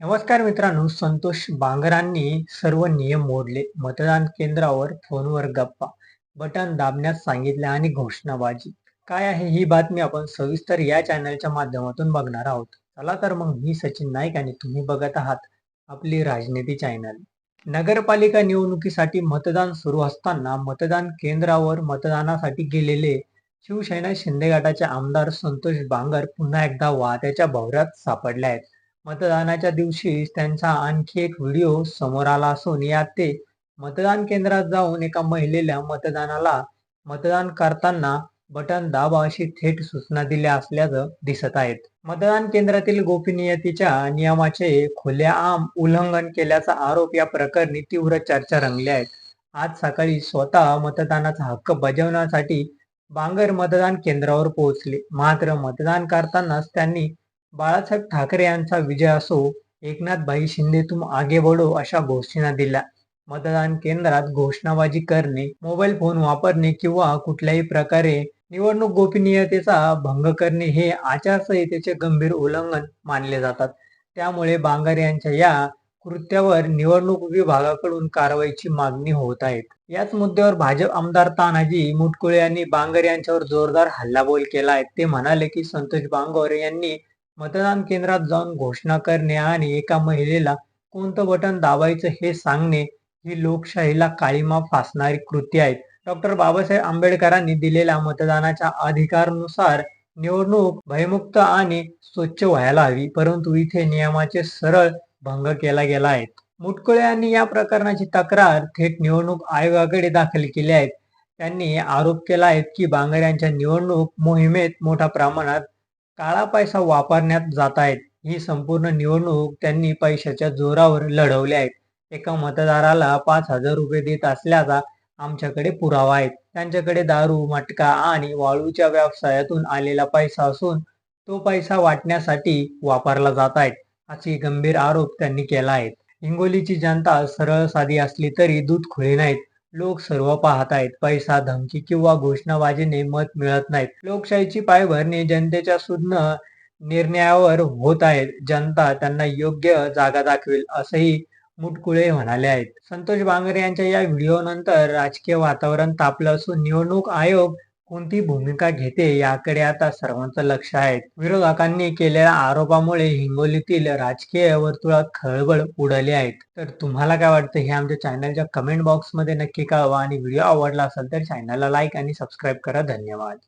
नमस्कार मित्रांनो संतोष बांगरांनी सर्व नियम मोडले. मतदान केंद्रावर फोनवर गप्पा बटन दाबण्यास सांगितले आणि घोषणाबाजी. काय आहे ही बातमी आपण सविस्तर या चॅनलच्या माध्यमातून बघणार आहोत. चला तर मग मी सचिन नाईक आणि तुम्ही बघत आहात आपली राजनीती चॅनल. नगरपालिका निवडणुकीसाठी मतदान सुरू असताना मतदान केंद्रावर मतदानासाठी गेलेले शिवसेना शिंदे गटाचे आमदार संतोष बांगर पुन्हा एकदा वाहत्याच्या भवऱ्यात सापडले आहेत. मतदानाच्या दिवशी त्यांचा आणखी एक व्हिडिओ समोर आला असून यात ते मतदान केंद्रात जाऊन एका महिलेला मतदानाला मतदान करताना बटन दाबा अशी थेट सूचना दिल्या असल्याचं दिसत आहेत. मतदान केंद्रातील गोपनीयतेच्या नियमाचे खुलेआम उल्लंघन केल्याचा आरोप या प्रकरणी तीव्र चर्चा रंगल्या आहेत. आज सकाळी स्वतः मतदानाचा हक्क बजावण्यासाठी बांगर मतदान केंद्रावर पोहोचले. मात्र मतदान करतानाच त्यांनी बाळासाहेब ठाकरे यांचा विजय असो एकनाथभाई शिंदे तुम आगे बढो अशा घोषणा दिल्या. मतदान केंद्रात घोषणाबाजी करणे मोबाईल फोन वापरणे किंवा कुठल्याही प्रकारे निवडणूक गोपनीयतेचा भंग करणे हे आचारसंहितेचे गंभीर उल्लंघन मानले जातात. त्यामुळे बांगर यांच्या या कृत्यावर निवडणूक विभागाकडून कारवाईची मागणी होत आहे. याच मुद्द्यावर भाजप आमदार तानाजी मुटकुळे यांनी बांगर यांच्यावर जोरदार हल्लाबोल केला आहे. ते म्हणाले की संतोष बांगर यांनी मतदान केंद्रात जाऊन घोषणा करणे आणि एका महिलेला कोणतं बटन दाबायचं हे सांगणे ही लोकशाहीला काळीमा फासणारी कृती आहेत. डॉक्टर बाबासाहेब आंबेडकरांनी दिलेल्या मतदानाच्या अधिकारानुसार निवडणूक भयमुक्त आणि स्वच्छ व्हायला हवी परंतु इथे नियमाचे सरळ भंग केला गेला आहे. मुटकुळे यांनी या प्रकरणाची तक्रार थेट निवडणूक आयोगाकडे दाखल केली आहे. त्यांनी आरोप केला आहे की बांगर यांच्या निवडणूक मोहिमेत मोठ्या प्रमाणात काळा पैसा वापरण्यात जात आहेत ही संपूर्ण निवडणूक त्यांनी पैशाच्या जोरावर लढवली आहेत एका मतदाराला पाच हजार रुपये देत असल्याचा आमच्याकडे पुरावा आहे. त्यांच्याकडे दारू मटका आणि वाळूच्या व्यवसायातून आलेला पैसा असून तो पैसा वाटण्यासाठी वापरला जात आहे असे गंभीर आरोप त्यांनी केला आहे हिंगोलीची जनता सरळ साधी असली तरी दूध खुळे नाहीत. लोक सर्व पाहत आहेत पैसा धमकी किंवा घोषणाबाजीने मत मिळत नाहीत. लोकशाहीची पायभरणी जनतेच्या सुज्ञ निर्णयावर होत आहेत जनता त्यांना योग्य जागा दाखवेल असंही मुटकुळे म्हणाले आहेत. संतोष बांगरे यांच्या या व्हिडिओ नंतर राजकीय वातावरण तापलं असून निवडणूक आयोग कोणती भूमिका घेते याकडे आता सर्वांचं लक्ष आहे. विरोधकांनी केलेल्या आरोपामुळे हिंगोलीतील राजकीय वर्तुळात खळबळ उडाली आहेत तर तुम्हाला काय वाटतं? हे आमच्या चॅनलच्या कमेंट बॉक्समध्ये नक्की कळवा आणि व्हिडिओ आवडला असेल तर चॅनलला लाईक आणि सबस्क्राईब करा. धन्यवाद.